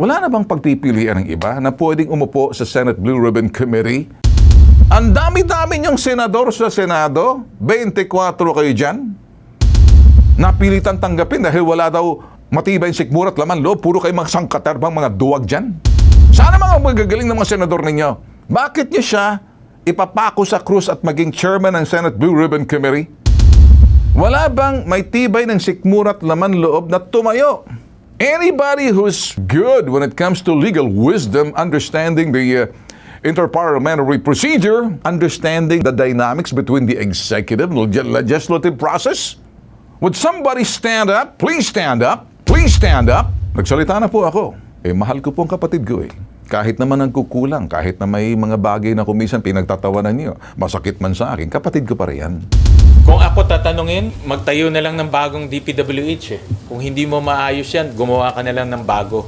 Wala na bang pagpipilian ng iba na pwedeng umupo sa Senate Blue Ribbon Committee? Ang dami-dami niyong senador sa Senado, 24 kayo dyan. Napilitan tanggapin dahil wala daw matibay sikmura at laman loob, puro kayo mga sangkatarbang mga duwag dyan. Sana mga magagaling ng mga senador ninyo. Bakit niyo siya ipapako sa krus at maging chairman ng Senate Blue Ribbon Committee? Wala bang may tibay ng sikmura at laman loob na tumayo? Anybody who's good when it comes to legal wisdom, understanding the uh, interparliamentary procedure, understanding the dynamics between the executive and leg- legislative process, would somebody stand up? Please stand up. Please stand up. Nagsalita na po ako. Eh, mahal ko po ang kapatid ko eh. Kahit naman ang kukulang, kahit na may mga bagay na kumisan pinagtatawanan niyo, masakit man sa akin, kapatid ko pa rin yan. Kung ako tatanungin, magtayo na lang ng bagong DPWH eh. Kung hindi mo maayos yan, gumawa ka na lang ng bago.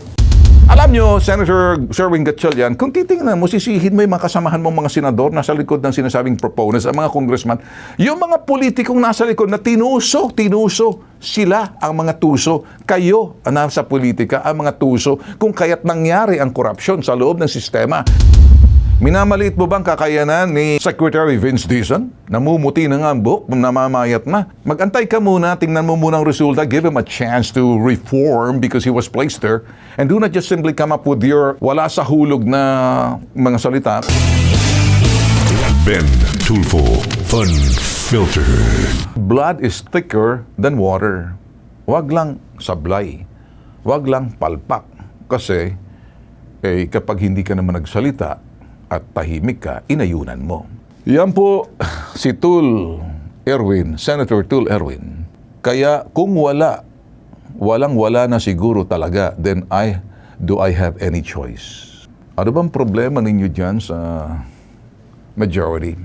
Alam nyo, Senator Sherwin Gatchalian, kung titingnan mo, sisihin mo yung mga kasamahan mong mga senador nasa likod ng sinasabing proponents, ang mga congressman, yung mga politikong nasa likod na tinuso, tinuso, sila ang mga tuso. Kayo ang nasa politika, ang mga tuso, kung kaya't nangyari ang korupsyon sa loob ng sistema. Minamaliit mo bang kakayanan ni Secretary Vince Dizon? Namumuti na nga ang buhok, namamayat na. Magantay ka muna, tingnan mo muna ang resulta, give him a chance to reform because he was placed there. And do not just simply come up with your wala sa hulog na mga salita. Ben Tulfo Fun Filter. Blood is thicker than water. Huwag lang sablay. Huwag lang palpak. Kasi, eh, kapag hindi ka naman nagsalita at tahimik ka, inayunan mo. Yan po si Tul Erwin, Senator Tul Erwin. Kaya kung wala, walang wala na siguro talaga, then I, do I have any choice? Ano bang problema ninyo dyan sa majority?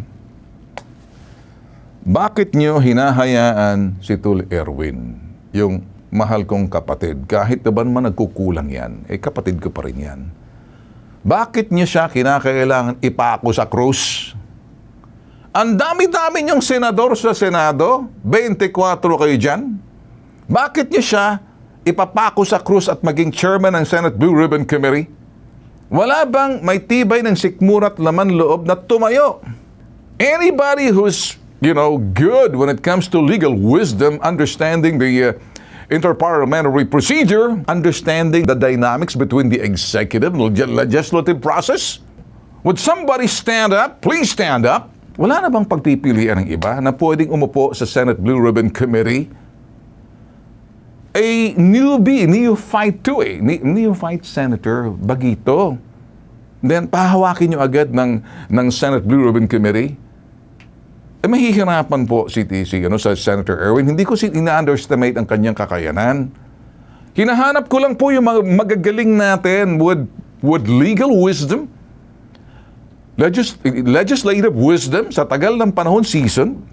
Bakit nyo hinahayaan si Tul Erwin, yung mahal kong kapatid, kahit naman nagkukulang yan, eh kapatid ko pa rin yan. Bakit nyo siya kinakailangan ipako sa krus? Ang dami-dami niyong senador sa Senado, 24 kayo dyan. Bakit nyo siya ipapako sa krus at maging chairman ng Senate Blue Ribbon Committee? Wala bang may tibay ng sikmura at laman loob na tumayo? Anybody who's, you know, good when it comes to legal wisdom, understanding the uh, interparliamentary procedure, understanding the dynamics between the executive and leg- legislative process, would somebody stand up? Please stand up. Wala na bang pagpipilian ng iba na pwedeng umupo sa Senate Blue Ribbon Committee a newbie, neophyte to eh. Ne- neophyte Senator Bagito. Then, pahawakin nyo agad ng, ng Senate Blue Ribbon Committee. Eh, mahihirapan po si, si ano, sa Senator Erwin. Hindi ko si ina-underestimate ang kanyang kakayanan. Hinahanap ko lang po yung mga magagaling natin with, with legal wisdom, legis- legislative wisdom sa tagal ng panahon season,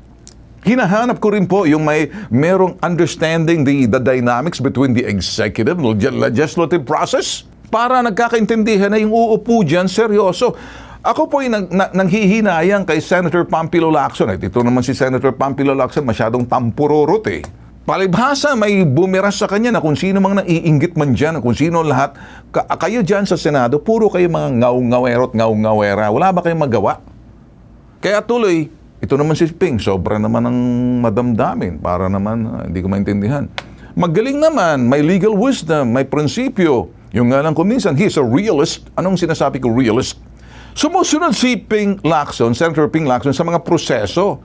Hinahanap ko rin po yung may merong understanding the, the dynamics between the executive and leg- legislative process para nagkakaintindihan na yung uupo dyan seryoso. Ako po yung nang, na, nanghihinayang kay Senator Pampilo Lacson. Eh, ito naman si Senator Pampilo Lacson masyadong tampururot eh. Palibhasa may bumiras sa kanya na kung sino mang naiinggit man dyan, kung sino lahat. Ka- kayo dyan sa Senado, puro kayo mga ngaw-ngawerot, ngaw-ngawera. Wala ba kayong magawa? Kaya tuloy, ito naman si Ping, sobra naman ang madamdamin para naman ah, hindi ko maintindihan. Magaling naman, may legal wisdom, may prinsipyo. Yung nga lang kuminsan, he's a realist. Anong sinasabi ko realist? Sumusunod si Ping Lacson, Senator Ping Lacson, sa mga proseso.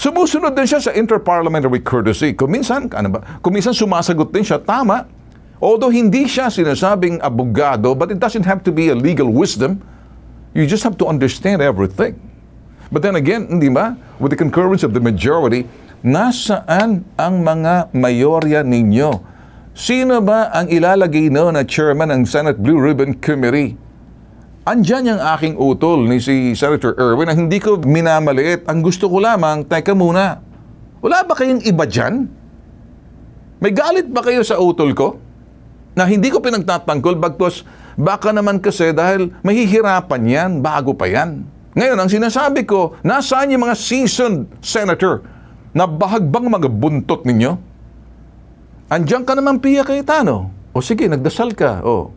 Sumusunod din siya sa interparliamentary courtesy. Kuminsan, ano ba? Kuminsan sumasagot din siya, tama. Although hindi siya sinasabing abogado, but it doesn't have to be a legal wisdom. You just have to understand everything. But then again, hindi ba? With the concurrence of the majority, nasaan ang mga mayorya ninyo? Sino ba ang ilalagay no na chairman ng Senate Blue Ribbon Committee? Andyan yung aking utol ni si Senator Erwin na hindi ko minamaliit. Ang gusto ko lamang, teka muna, wala ba kayong iba dyan? May galit ba kayo sa utol ko? Na hindi ko pinagtatanggol bagtos baka naman kasi dahil mahihirapan yan bago pa yan. Ngayon, ang sinasabi ko, nasaan yung mga seasoned senator na bahagbang mga buntot ninyo? Andiyan ka naman, Pia Cayetano. O sige, nagdasal ka. O,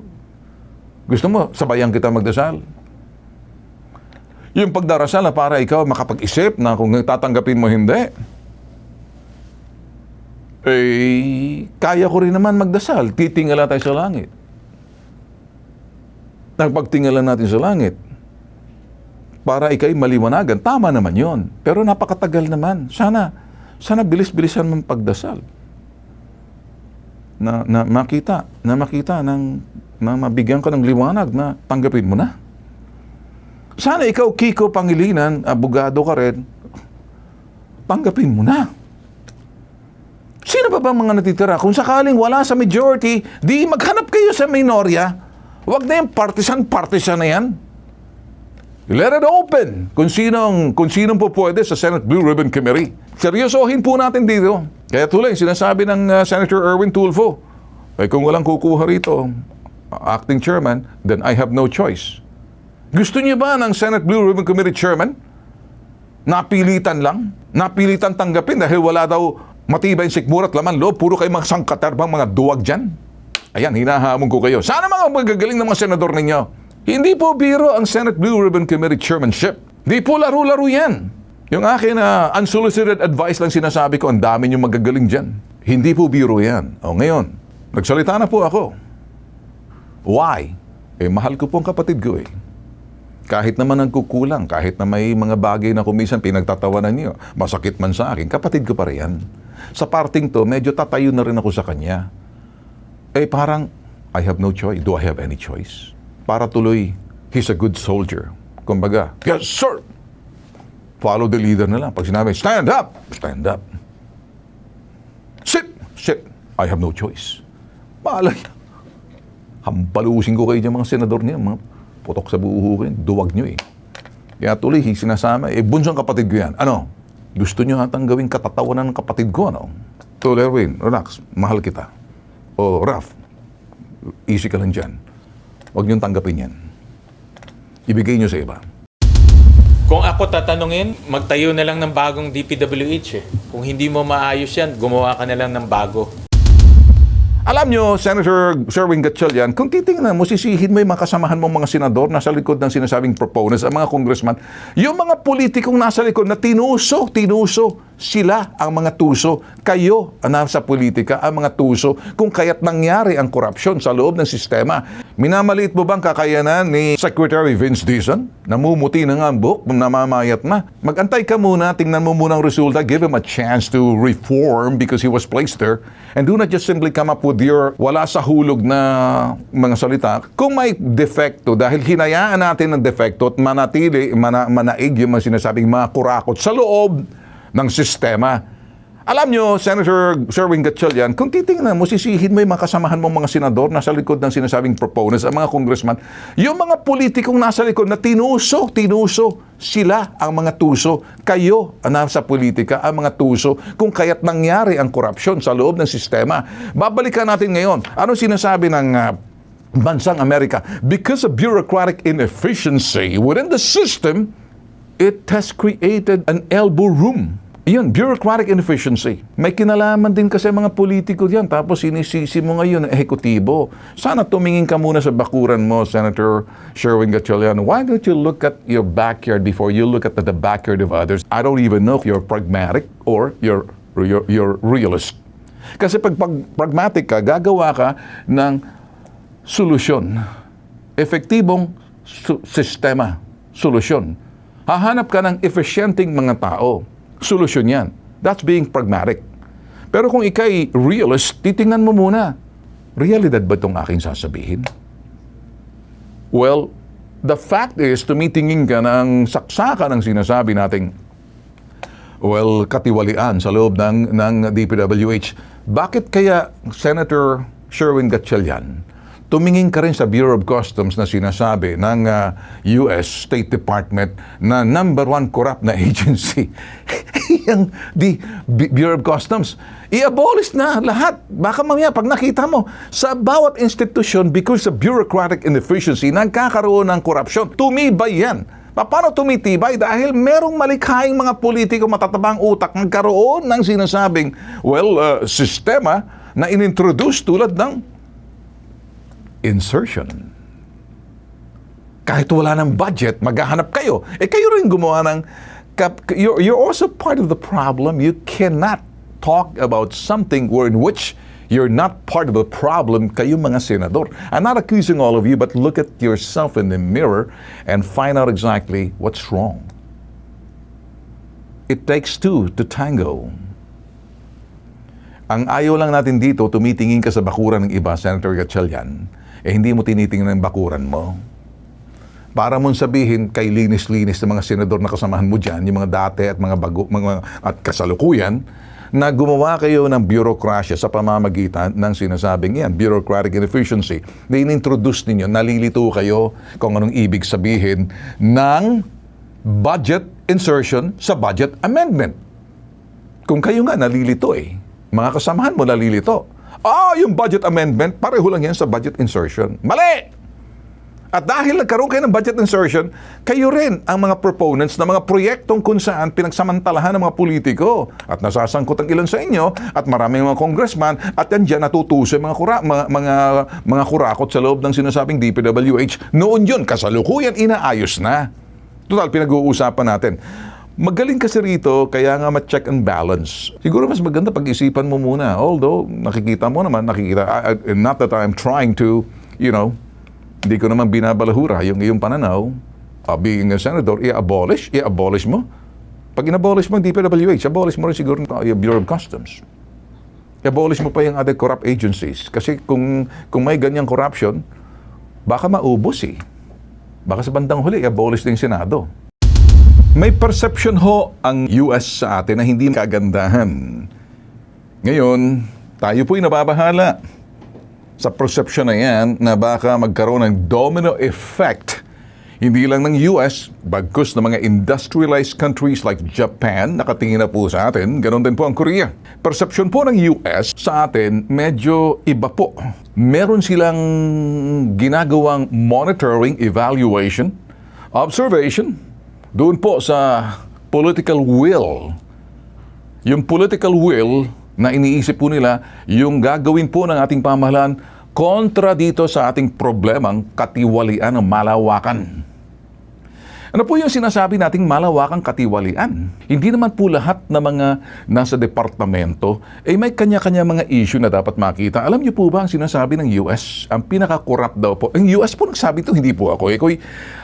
gusto mo, sabayan kita magdasal? Yung pagdarasal na para ikaw makapag-isip na kung tatanggapin mo hindi. Eh, kaya ko rin naman magdasal. Titingala tayo sa langit. Nagpagtingala natin sa langit, para ikay maliwanagan. Tama naman yon. Pero napakatagal naman. Sana, sana bilis-bilisan mong pagdasal. Na, na makita, na makita, ng, na mabigyan ka ng liwanag na tanggapin mo na. Sana ikaw, Kiko Pangilinan, abogado ka rin, tanggapin mo na. Sino pa ba mga natitira? Kung sakaling wala sa majority, di maghanap kayo sa minorya. Huwag na yung partisan-partisan na yan. Let it open kung sinong, kung sinong po pwede sa Senate Blue Ribbon Committee. Seryosohin po natin dito. Kaya tuloy, sinasabi ng uh, Senator Erwin Tulfo, eh, kung walang kukuha rito, acting chairman, then I have no choice. Gusto niyo ba ng Senate Blue Ribbon Committee chairman? Napilitan lang? Napilitan tanggapin dahil wala daw matibay sikmura at laman loob, puro kayo mga sangkatarbang mga duwag dyan. Ayan, hinahamon ko kayo. Sana mga magagaling ng mga senador ninyo. Hindi po biro ang Senate Blue Ribbon Committee chairmanship. Di po laro-laro yan. Yung akin na unsolicited advice lang sinasabi ko, ang dami nyo magagaling dyan. Hindi po biro yan. O ngayon, nagsalita na po ako. Why? Eh, mahal ko po ang kapatid ko eh. Kahit naman ang kukulang, kahit na may mga bagay na kumisan pinagtatawanan niyo, masakit man sa akin, kapatid ko pa rin yan. Sa parting to, medyo tatayo na rin ako sa kanya. Eh parang, I have no choice. Do I have any choice? Para tuloy, he's a good soldier. Kumbaga, yes sir! Follow the leader na lang. Pag sinabi, stand up! Stand up. Sit! Sit! I have no choice. Malay. Hampalusin ko kayo dyan mga senador niya, mga putok sa buho yun. Duwag nyo eh. Kaya tuloy, sinasama, eh, bunsong kapatid ko yan. Ano? Gusto nyo hatang gawing katatawanan ng kapatid ko, ano? So, Erwin, relax. Mahal kita. O, Raf, easy ka lang dyan. Huwag niyong tanggapin yan. Ibigay niyo sa iba. Kung ako tatanungin, magtayo na lang ng bagong DPWH eh. Kung hindi mo maayos yan, gumawa ka na lang ng bago. Alam nyo, Senator Sherwin Gatchalian, kung titingnan mo, sisihin mo yung mga kasamahan mong mga senador nasa likod ng sinasabing proponents, ang mga congressman, yung mga politikong nasa likod na tinuso, tinuso, sila ang mga tuso. Kayo ang nasa politika, ang mga tuso, kung kaya't nangyari ang korupsyon sa loob ng sistema. Minamaliit mo bang kakayanan ni Secretary Vince Dizon? Namumuti na nga ang buhok, namamayat na. Magantay ka muna, tingnan mo muna ang resulta, give him a chance to reform because he was placed there. And do not just simply come up with your wala sa hulog na mga salita. Kung may defekto, dahil hinayaan natin ng defekto at manatili, mana, manaig yung mga sinasabing mga kurakot sa loob ng sistema. Alam nyo, Senator Sherwin Gatchalian, kung titingnan mo, sisihin mo yung mga kasamahan mong mga senador nasa likod ng sinasabing proponents, ang mga congressman, yung mga politikong nasa likod na tinuso, tinuso, sila ang mga tuso. Kayo ang nasa politika, ang mga tuso, kung kaya't nangyari ang korupsyon sa loob ng sistema. Babalikan natin ngayon. Ano sinasabi ng ah, bansang Amerika? Because of bureaucratic inefficiency within the system, it has created an elbow room. Iyon, bureaucratic inefficiency. May kinalaman din kasi mga politiko diyan. Tapos sinisisi mo ngayon ang ehekutibo. Sana tumingin ka muna sa bakuran mo, Senator Sherwin Gatchalian. Why don't you look at your backyard before you look at the backyard of others? I don't even know if you're pragmatic or you're, you're, you're realist. Kasi pag, pag pragmatic ka, gagawa ka ng solusyon. Epektibong su- sistema. Solusyon. Hahanap ka ng efficienting mga tao. Solusyon yan. That's being pragmatic. Pero kung ikay realist, titingnan mo muna. Realidad ba itong aking sasabihin? Well, the fact is, tumitingin ka ng saksaka ng sinasabi nating well, katiwalian sa loob ng, ng DPWH. Bakit kaya Senator Sherwin Gatchalian, tumingin ka rin sa Bureau of Customs na sinasabi ng uh, US State Department na number one corrupt na agency. Yung B- Bureau of Customs. I-abolish na lahat. Baka mamaya, pag nakita mo, sa bawat institusyon, because of bureaucratic inefficiency, nagkakaroon ng korupsyon. Tumibay yan. Pa- Paano tumitibay? Dahil merong malikhaing mga politiko matatabang utak nagkaroon ng sinasabing, well, uh, sistema na inintroduce tulad ng insertion. Kahit wala ng budget, maghahanap kayo. Eh kayo rin gumawa ng... You're, you're also part of the problem. You cannot talk about something where in which you're not part of the problem, kayo mga senador. I'm not accusing all of you, but look at yourself in the mirror and find out exactly what's wrong. It takes two to tango. Ang ayaw lang natin dito, tumitingin ka sa bakuran ng iba, Senator Gatchalian, eh hindi mo tinitingnan ang bakuran mo. Para mong sabihin kay linis-linis ng mga senador na kasamahan mo dyan, yung mga dati at mga bago, mga, at kasalukuyan, na gumawa kayo ng bureaucracia sa pamamagitan ng sinasabing yan, bureaucratic inefficiency. Na in-introduce ninyo, nalilito kayo kung anong ibig sabihin ng budget insertion sa budget amendment. Kung kayo nga nalilito eh, mga kasamahan mo nalilito. Ah, yung budget amendment, pareho lang yan sa budget insertion. Mali! At dahil nagkaroon kayo ng budget insertion, kayo rin ang mga proponents ng mga proyektong kung saan pinagsamantalahan ng mga politiko at nasasangkot ang ilan sa inyo at maraming mga congressman at yan dyan natutuso mga, kura, mga, mga, mga kurakot sa loob ng sinasabing DPWH. Noon yun, kasalukuyan inaayos na. Total, pinag-uusapan natin. Magaling kasi rito, kaya nga ma-check and balance. Siguro mas maganda pag-isipan mo muna. Although, nakikita mo naman, nakikita, I- not that I'm trying to, you know, hindi ko naman binabalahura yung iyong pananaw. Uh, being a senator, i-abolish, i-abolish mo. Pag in-abolish mo ang DPWH, abolish mo rin siguro uh, yung Bureau of Customs. I-abolish mo pa yung other corrupt agencies. Kasi kung, kung may ganyang corruption, baka maubos eh. Baka sa bandang huli, i-abolish din Senado. May perception ho ang US sa atin na hindi kagandahan. Ngayon, tayo po'y nababahala sa perception na yan na baka magkaroon ng domino effect hindi lang ng US, bagkus ng mga industrialized countries like Japan, nakatingin na po sa atin, ganun din po ang Korea. Perception po ng US sa atin, medyo iba po. Meron silang ginagawang monitoring, evaluation, observation, doon po sa political will yung political will na iniisip po nila, yung gagawin po ng ating pamahalaan kontra dito sa ating problemang katiwalian ng malawakan. Ano po yung sinasabi nating malawakang katiwalian? Hindi naman po lahat na mga nasa departamento ay may kanya-kanya mga issue na dapat makita. Alam niyo po ba ang sinasabi ng US? Ang pinaka-corrupt daw po. Ang US po nagsabi ito, hindi po ako. Ako'y, Uh,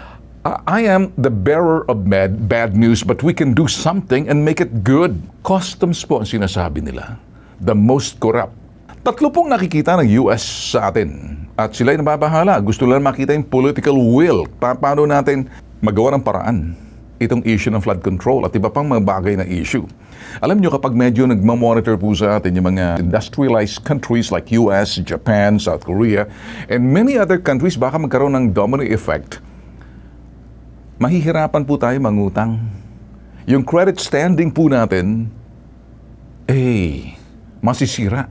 I am the bearer of bad, bad news, but we can do something and make it good. Customs po ang sinasabi nila. The most corrupt. Tatlo pong nakikita ng US sa atin. At sila'y nababahala. Gusto lang makita yung political will. Pa- paano natin magawa ng paraan itong issue ng flood control at iba pang mga bagay na issue. Alam nyo kapag medyo nagmamonitor po sa atin yung mga industrialized countries like US, Japan, South Korea, and many other countries baka magkaroon ng domino effect mahihirapan po tayo mangutang. Yung credit standing po natin, eh, masisira.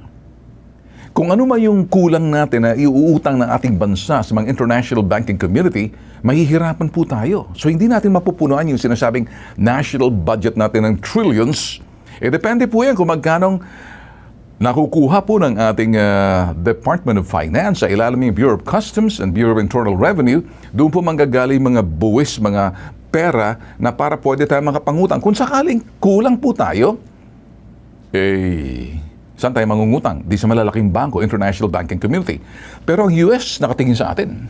Kung ano man yung kulang natin na iuutang ng ating bansa sa mga international banking community, mahihirapan po tayo. So hindi natin mapupunuan yung sinasabing national budget natin ng trillions. Eh depende po yan kung magkanong nakukuha po ng ating ah, Department of Finance sa ilalim ng Bureau of Customs and Bureau of Internal Revenue, doon po manggagaling mga buwis, mga pera na para pwede tayo makapangutang. Kung sakaling kulang po tayo, eh, saan tayo mangungutang? Di sa malalaking bangko, international banking community. Pero ang US nakatingin sa atin.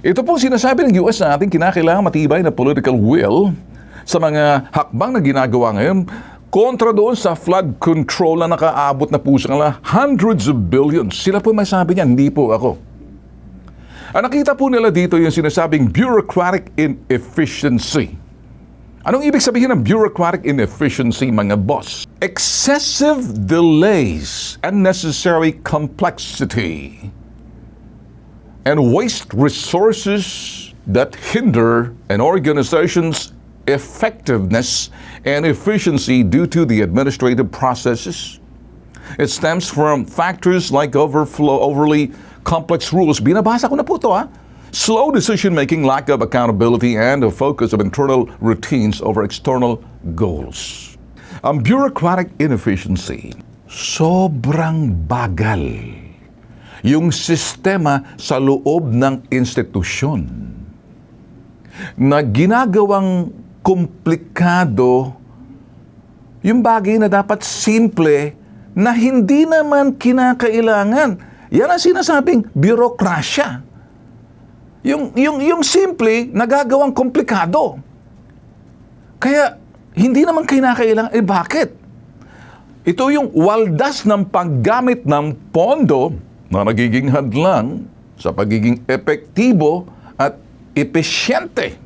Ito po sinasabi ng US sa atin, kinakailangan matibay na political will sa mga hakbang na ginagawa ngayon kontra doon sa flood control na nakaabot na po sa kanila hundreds of billions. Sila po may sabi niyan, hindi po ako. Ang nakita po nila dito yung sinasabing bureaucratic inefficiency. Anong ibig sabihin ng bureaucratic inefficiency, mga boss? Excessive delays, unnecessary complexity, and waste resources that hinder an organization's effectiveness and efficiency due to the administrative processes. It stems from factors like overflow, overly complex rules. Binabasa ko na po ito, ha? Slow decision-making, lack of accountability, and a focus of internal routines over external goals. Ang bureaucratic inefficiency, sobrang bagal yung sistema sa loob ng institusyon na ginagawang komplikado yung bagay na dapat simple na hindi naman kinakailangan. Yan ang sinasabing birokrasya. Yung, yung, yung simple, nagagawang komplikado. Kaya, hindi naman kinakailangan. Eh, bakit? Ito yung waldas ng paggamit ng pondo na nagiging hadlang sa pagiging epektibo at epesyente.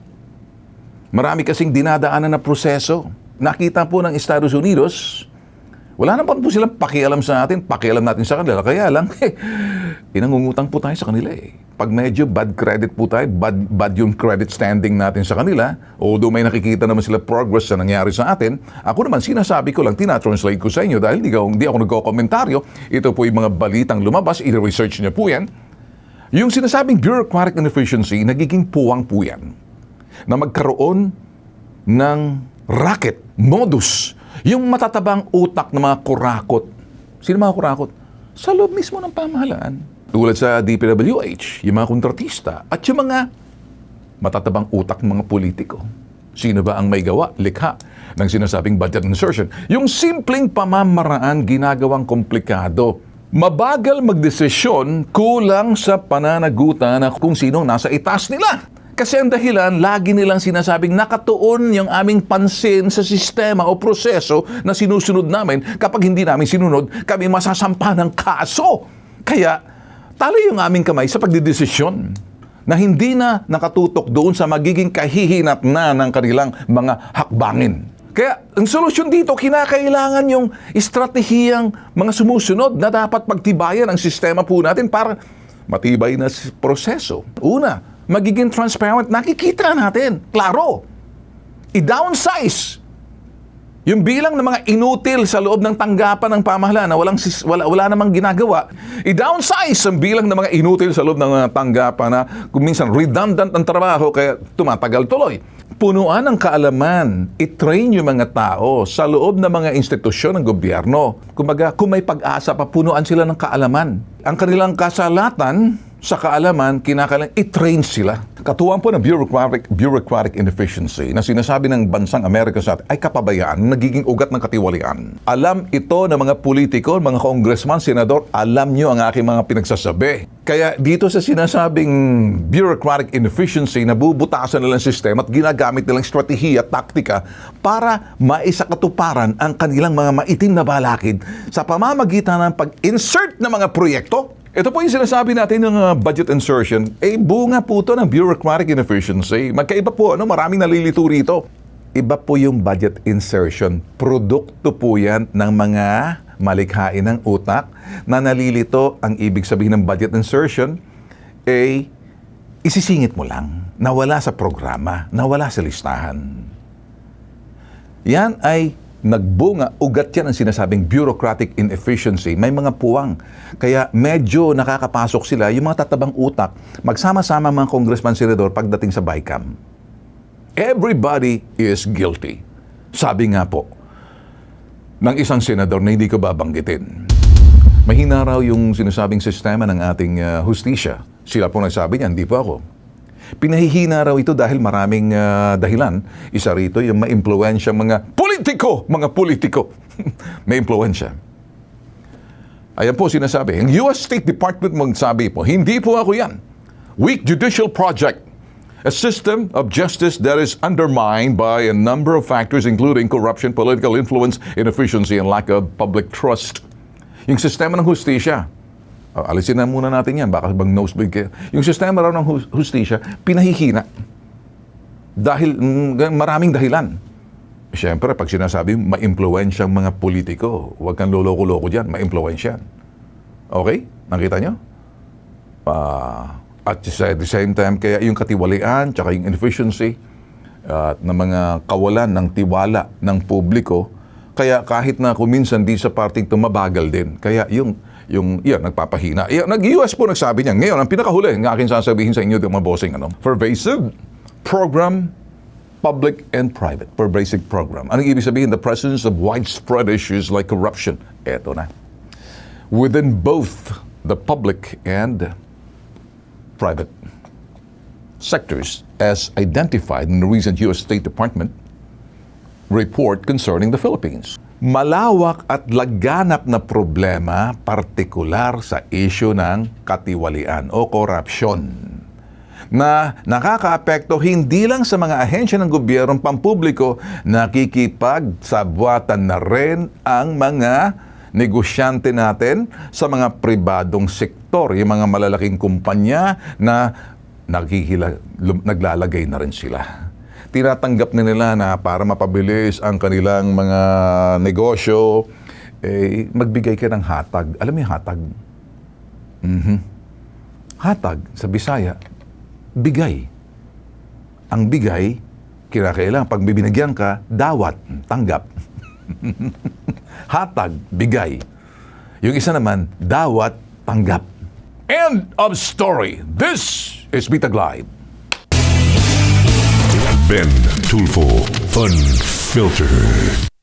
Marami kasing dinadaanan na proseso. Nakita po ng Estados Unidos, wala naman po silang pakialam sa atin, pakialam natin sa kanila. Kaya lang, eh, inangungutang po tayo sa kanila eh. Pag medyo bad credit po tayo, bad, bad yung credit standing natin sa kanila, although may nakikita naman sila progress sa nangyari sa atin, ako naman sinasabi ko lang, tinatranslate ko sa inyo dahil hindi, ako- hindi ako nagko-komentaryo. Ito po yung mga balitang lumabas, i-research niyo po yan. Yung sinasabing bureaucratic inefficiency, nagiging puwang po yan na magkaroon ng racket, modus, yung matatabang utak ng mga kurakot. Sino mga kurakot? Sa loob mismo ng pamahalaan. Tulad sa DPWH, yung mga kontratista, at yung mga matatabang utak ng mga politiko. Sino ba ang may gawa, likha ng sinasabing budget insertion? Yung simpleng pamamaraan ginagawang komplikado. Mabagal magdesisyon kulang sa pananagutan na kung sinong nasa itas nila. Kasi ang dahilan, lagi nilang sinasabing nakatuon yung aming pansin sa sistema o proseso na sinusunod namin. Kapag hindi namin sinunod, kami masasampa ng kaso. Kaya, talo yung aming kamay sa pagdidesisyon na hindi na nakatutok doon sa magiging kahihinat na ng kanilang mga hakbangin. Kaya ang solusyon dito, kinakailangan yung estratehiyang mga sumusunod na dapat pagtibayan ang sistema po natin para matibay na proseso. Una, magiging transparent. Nakikita natin, klaro. I-downsize yung bilang ng mga inutil sa loob ng tanggapan ng pamahalaan na walang sis- wala, wala namang ginagawa, i-downsize ang bilang ng mga inutil sa loob ng mga tanggapan na kung minsan redundant ang trabaho kaya tumatagal tuloy. Punuan ng kaalaman, i-train yung mga tao sa loob ng mga institusyon ng gobyerno. Kumbaga, kung may pag-asa pa, punuan sila ng kaalaman. Ang kanilang kasalatan sa kaalaman, kinakailangan i-train sila. Katuwang po ng bureaucratic, bureaucratic inefficiency na sinasabi ng bansang Amerika sa atin ay kapabayaan, nagiging ugat ng katiwalian. Alam ito ng mga politiko, mga congressman, senador, alam nyo ang aking mga pinagsasabi. Kaya dito sa sinasabing bureaucratic inefficiency, nabubutasan nilang sistema at ginagamit nilang strategiya, taktika para maisakatuparan ang kanilang mga maitim na balakid sa pamamagitan ng pag-insert ng mga proyekto ito po yung sinasabi natin ng uh, budget insertion, eh bunga po ito ng bureaucratic inefficiency. Magkaiba po, ano, maraming nalilito rito. Iba po yung budget insertion. Produkto po yan ng mga malikhain ng utak na nalilito ang ibig sabihin ng budget insertion, eh isisingit mo lang. Nawala sa programa, nawala sa listahan. Yan ay nagbunga, ugat yan ang sinasabing bureaucratic inefficiency. May mga puwang. Kaya medyo nakakapasok sila, yung mga tatabang utak, magsama-sama mga congressman, senador pagdating sa BICAM. Everybody is guilty. Sabi nga po, ng isang senador na hindi ko babanggitin. Mahina raw yung sinasabing sistema ng ating uh, hustisya. Sila po nagsabi niya, hindi po ako. Pinahihina raw ito dahil maraming ah, dahilan. Isa rito yung ma-impluensya mga politiko, mga politiko. May impluensya. Ayan po sinasabi. Ang US State Department magsabi po, hindi po ako yan. Weak judicial project. A system of justice that is undermined by a number of factors including corruption, political influence, inefficiency, and lack of public trust. Yung sistema ng hustisya, alisin na muna natin yan, baka bang nosebleed kayo. Yung sistema raw ng hus- hustisya, pinahihina. Dahil mm, maraming dahilan. Siyempre, pag sinasabi, ma-impluensyang mga politiko, huwag kang loloko-loko dyan, ma-impluensyan. Okay? Nakita nyo? Ah, at at the same time, kaya yung katiwalian, tsaka yung inefficiency, at ng mga kawalan ng tiwala ng publiko, kaya kahit na kuminsan di sa parting tumabagal din. Kaya yung yung yan nagpapahina. Yan, nag-US po nagsabi niya. Ngayon, ang pinakahuli, ng akin sasabihin sa inyo, mga bossing, ano, pervasive program public and private pervasive program. Anong ibig sabihin? The presence of widespread issues like corruption. Eto na. Within both the public and private sectors as identified in the recent U.S. State Department report concerning the Philippines. Malawak at laganap na problema partikular sa isyu ng katiwalian o korupsyon na nakakaapekto hindi lang sa mga ahensya ng gobyernong pampubliko, nakikipagsabwatan na rin ang mga negosyante natin sa mga pribadong sektor, yung mga malalaking kumpanya na naghihila, naglalagay na rin sila. Tinatanggap na nila na para mapabilis ang kanilang mga negosyo, eh, magbigay ka ng hatag. Alam mo yung hatag? Mhm. Hatag sa Bisaya, bigay. Ang bigay, kinakailangan, pag bibinagyan ka, dawat, tanggap. Hatag, bigay. Yung isa naman, dawat, tanggap. End of story. This is Bitag Live. Ben Tulfo Fun Filter.